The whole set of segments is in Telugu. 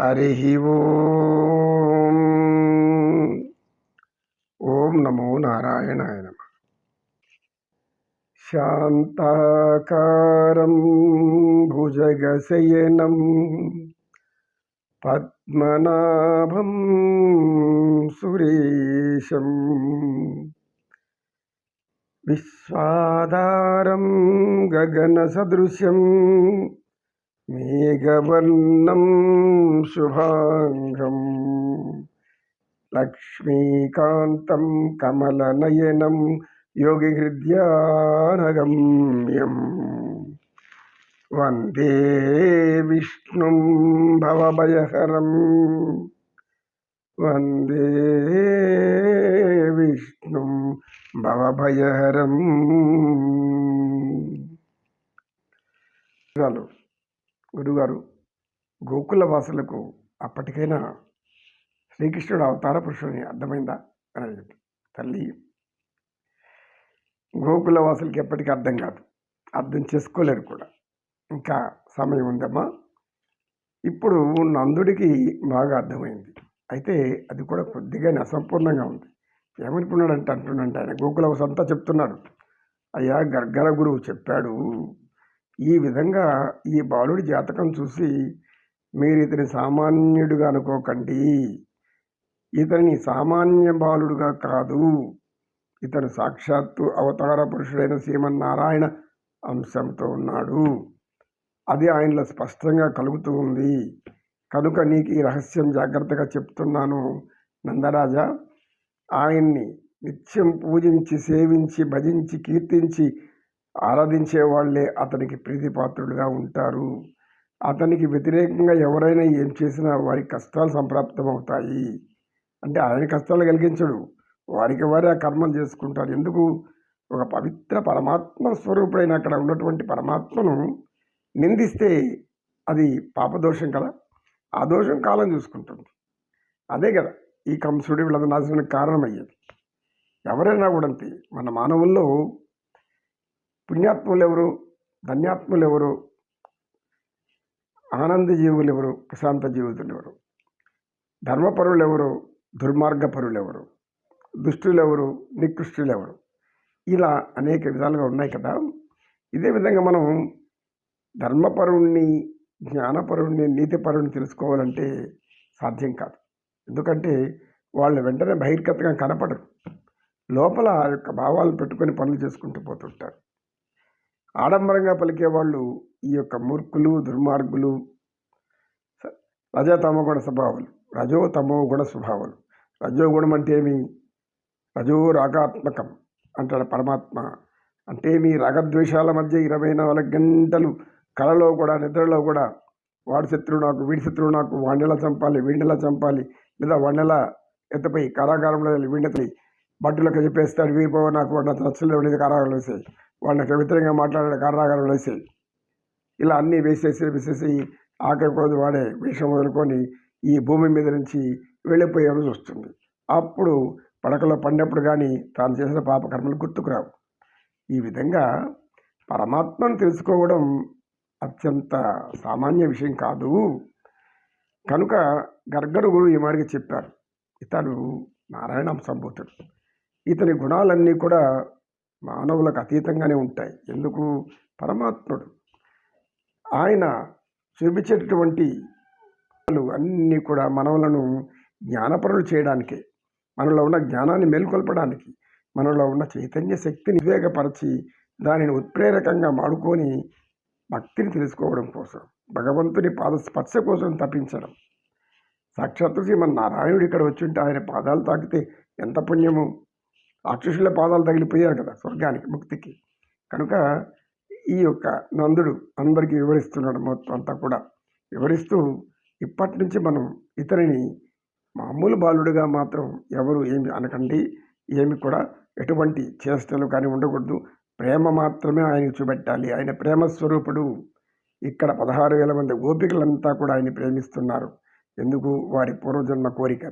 हरि ओम। ओम नमो नारायणाय नमः। शान्ताकारं भुजगशयनं पद्मनाभं सुरेशं विश्वाधारं गगनसदृशम् మేఘవర్ణం శుభాంగం. లక్ష్మీకాంతం కమలనయనం యోగిహృద్యానగమ్యం. వందే విష్ణుం భవభయహరం. వందే విష్ణుం భవభయహరం. చాలు. గురుగారు గోకుల వాసులకు అప్పటికైనా శ్రీకృష్ణుడు అవతార పురుషుని అర్థమైందా అని అడిగింది తల్లి గోకుల వాసులకి ఎప్పటికీ అర్థం కాదు. అర్థం చేసుకోలేరు కూడా. ఇంకా సమయం ఉందమ్మా. ఇప్పుడు నందుడికి బాగా అర్థమైంది. అయితే అది కూడా కొద్దిగానే అసంపూర్ణంగా ఉంది. ఏమనుకున్నాడంటే అంటున్నాడంటే ఆయన గోకుల వాసు అంతా చెప్తున్నాడు అయ్యా గర్గర గురువు చెప్పాడు. ఈ విధంగా ఈ బాలుడి జాతకం చూసి మీరు ఇతని సామాన్యుడిగా అనుకోకండి. ఇతని సామాన్య బాలుడుగా కాదు ఇతను సాక్షాత్తు అవతార పురుషుడైన శ్రీమన్నారాయణ అంశంతో ఉన్నాడు. అది ఆయనలో స్పష్టంగా కలుగుతూ ఉంది. కనుక నీకు ఈ రహస్యం జాగ్రత్తగా చెప్తున్నాను నందరాజా. ఆయన్ని నిత్యం పూజించి సేవించి భజించి కీర్తించి ఆరాధించే వాళ్ళే అతనికి ప్రీతిపాత్రులుగా ఉంటారు. అతనికి వ్యతిరేకంగా ఎవరైనా ఏం చేసినా వారి కష్టాలు సంప్రాప్తమవుతాయి. అంటే ఆయన కష్టాలు కలిగించడు. వారికి వారే ఆ కర్మలు చేసుకుంటారు. ఎందుకు? ఒక పవిత్ర పరమాత్మ స్వరూపుడైన అక్కడ ఉన్నటువంటి పరమాత్మను నిందిస్తే అది పాపదోషం కదా? ఆ దోషం కాలం చూసుకుంటుంది. అదే కదా ఈ కంసుడి వీళ్ళ నాశనానికి కారణమయ్యేది. ఎవరైనా కూడా అంతే. మన మానవుల్లో పుణ్యాత్ములు ఎవరు ధన్యాత్ములు ఎవరు ఆనంద జీవులు ఎవరు ప్రశాంత జీవితులు ఎవరు ధర్మపరులు ఎవరు దుర్మార్గపరులు ఎవరు దుష్టులు ఎవరు నికృష్టులు ఎవరు ఇలా అనేక విధాలుగా ఉన్నాయి కదా. ఇదే విధంగా మనం ధర్మపరుణ్ణి జ్ఞానపరుణ్ణి నీతిపరుణ్ణి తెలుసుకోవాలంటే సాధ్యం కాదు. ఎందుకంటే వాళ్ళు వెంటనే బహిర్గతంగా కనపడరు. లోపల ఆ యొక్క భావాలు పెట్టుకొని పనులు చేసుకుంటూ పోతుంటారు. ఆడంబరంగా పలికే వాళ్ళు ఈ యొక్క మూర్ఖులు దుర్మార్గులు రజతమ గుణ స్వభావాలు రజో తమో గుణ స్వభావాలు. రజోగుణం అంటే ఏమి? రజో రాగాత్మకం అంటాడు పరమాత్మ. అంటే మీ రాగద్వేషాల మధ్య ఇరవై నాలుగు గంటలు కళలో కూడా నిద్రలో కూడా వాడి శత్రువు నాకు వీడి శత్రువు నాకు వాడినెలా చంపాలి వీడినెలా చంపాలి లేదా వండెల ఎత్తపై కారాగారంలో వీడినెత్తి బట్టలకు చెప్పేస్తాడు వీరిపోవ నాకు నాకు నచ్చలేదు అనేది కారాగారంలో వేసేయి వాడు నాకు వ్యతిరేకంగా మాట్లాడే కారాగారంలో వేసేయి ఇలా అన్నీ వేసేసి వేసేసి ఆఖరి రోజు వాడే వేషం వదులుకొని ఈ భూమి మీద నుంచి వెళ్ళిపోయే రోజు వస్తుంది అప్పుడు పడకలో పడినప్పుడు కానీ తాను చేసిన పాపకర్మలు గుర్తుకురావు. ఈ విధంగా పరమాత్మను తెలుసుకోవడం అత్యంత సామాన్య విషయం కాదు. కనుక గర్గరు గురువు ఈ మాదిరిగా చెప్పారు. ఇతడు నారాయణ సంభూతుడు. ఇతని గుణాలన్నీ కూడా మానవులకు అతీతంగానే ఉంటాయి. ఎందుకు? పరమాత్ముడు. ఆయన చూపించేటటువంటి అన్నీ కూడా మనవులను జ్ఞానపరులు చేయడానికే. మనలో ఉన్న జ్ఞానాన్ని మేల్కొల్పడానికి మనలో ఉన్న చైతన్య శక్తిని వివేకపరచి దానిని ఉత్ప్రేరకంగా మాడుకొని భక్తిని తెలుసుకోవడం కోసం భగవంతుని పాద స్పర్శ కోసం తప్పించడం సాక్షాత్తు శ్రీమన్ నారాయణుడు ఇక్కడ ఉంటే ఆయన పాదాలు తాకితే ఎంత పుణ్యము? రాక్షసుల పాదాలు తగిలిపోయారు కదా స్వర్గానికి ముక్తికి. కనుక ఈ యొక్క నందుడు అందరికీ వివరిస్తున్నాడు మొత్తం అంతా కూడా. వివరిస్తూ ఇప్పటి నుంచి మనం ఇతనిని మామూలు బాలుడిగా మాత్రం ఎవరు ఏమి అనకండి ఏమి కూడా ఎటువంటి చేష్టలు కానీ ఉండకూడదు. ప్రేమ మాత్రమే ఆయనకు చూపెట్టాలి. ఆయన ప్రేమ స్వరూపుడు. ఇక్కడ పదహారు వేల మంది గోపికలంతా కూడా ఆయన ప్రేమిస్తున్నారు. ఎందుకు? వారి పూర్వజన్మ కోరిక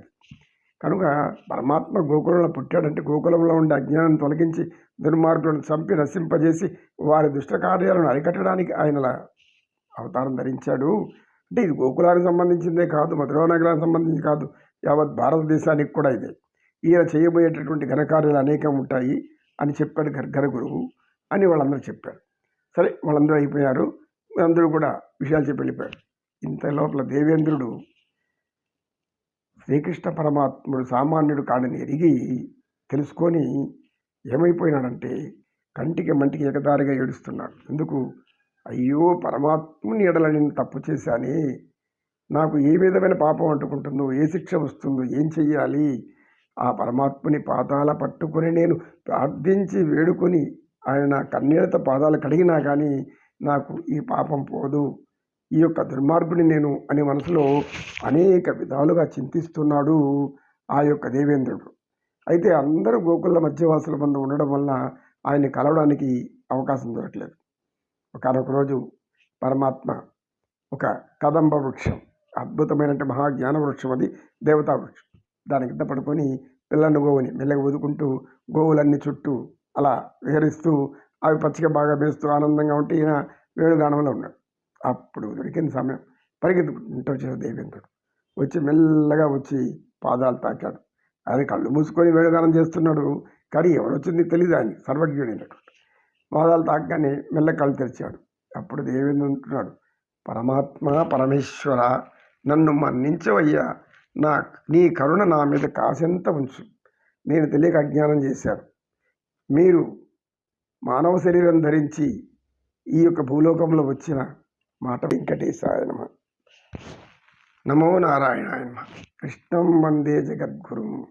కనుక పరమాత్మ గోకులంలో పుట్టాడంటే గోకులంలో ఉండే అజ్ఞానం తొలగించి దుర్మార్గులను చంపి నశింపజేసి వారి దుష్ట కార్యాలను అరికట్టడానికి ఆయన అవతారం ధరించాడు. అంటే ఇది గోకులానికి సంబంధించిందే కాదు మధురా నగరానికి సంబంధించి కాదు యావత్ భారతదేశానికి కూడా ఇదే. ఈయన చేయబోయేటటువంటి ఘనకార్యాలు అనేకం ఉంటాయి అని చెప్పాడు గర్గర గురువు అని వాళ్ళందరూ చెప్పారు. సరే వాళ్ళందరూ అయిపోయారు. అందరూ కూడా విషయాలు చెప్పి వెళ్ళిపోయారు. ఇంత లోపల దేవేంద్రుడు శ్రీకృష్ణ పరమాత్ముడు సామాన్యుడు కాడని ఎరిగి తెలుసుకొని ఏమైపోయినాడంటే కంటికి మంటికి ఎగదారిగా ఏడుస్తున్నాడు. ఎందుకు? అయ్యో పరమాత్ముని ఎడల నేను తప్పు చేశానే. నాకు ఏ విధమైన పాపం అంటుకుంటుందో ఏ శిక్ష వస్తుందో ఏం చెయ్యాలి? ఆ పరమాత్ముని పాదాల పట్టుకొని నేను ప్రార్థించి వేడుకొని ఆయన కన్నీళ్ళతో పాదాలు కడిగినా కానీ నాకు ఈ పాపం పోదు. ఈ యొక్క దుర్మార్గుని నేను అనే మనసులో అనేక విధాలుగా చింతిస్తున్నాడు ఆ యొక్క దేవేంద్రుడు. అయితే అందరూ గోకుల మధ్యవాసుల బంధం ఉండడం వల్ల ఆయన్ని కలవడానికి అవకాశం దొరకలేదు. ఒకనొక రోజు పరమాత్మ ఒక కదంబ వృక్షం అద్భుతమైనటువంటి మహాజ్ఞాన వృక్షం అది దేవతా వృక్షం. దాని కింద పడుకొని పిల్లని గోవుని మెల్లగా వదుకుంటూ గోవులన్నీ చుట్టూ అలా విహరిస్తూ అవి పచ్చిక బాగా మేస్తూ ఆనందంగా ఉంటే ఈయన వేణుగానంలో ఉన్నాడు. అప్పుడు దొరికిన సమయం. పరిగెత్తుకుంటూ వచ్చాడు దేవేంద్రుడు. వచ్చి మెల్లగా వచ్చి పాదాలు తాకాడు. ఆయన కళ్ళు మూసుకొని వేడుగానం చేస్తున్నాడు. కానీ ఎవరొచ్చింది తెలియదు ఆయన సర్వజ్ఞుడైనటువంటి పాదాలు తాకగానే మెల్ల కళ్ళు తెరిచాడు. అప్పుడు దేవేంద్రుడు అంటున్నాడు పరమాత్మ పరమేశ్వర నన్ను మన్నించవయ్యా. నా నీ కరుణ నా మీద కాసెంత ఉంచు. నేను తెలియక అజ్ఞానం చేశాను. మీరు మానవ శరీరం ధరించి ఈ యొక్క భూలోకంలో వచ్చిన మాట వెంకటేశాయ నమ. నమో నారాయణాయ నమ. కృష్ణం వందే జగద్గురుం.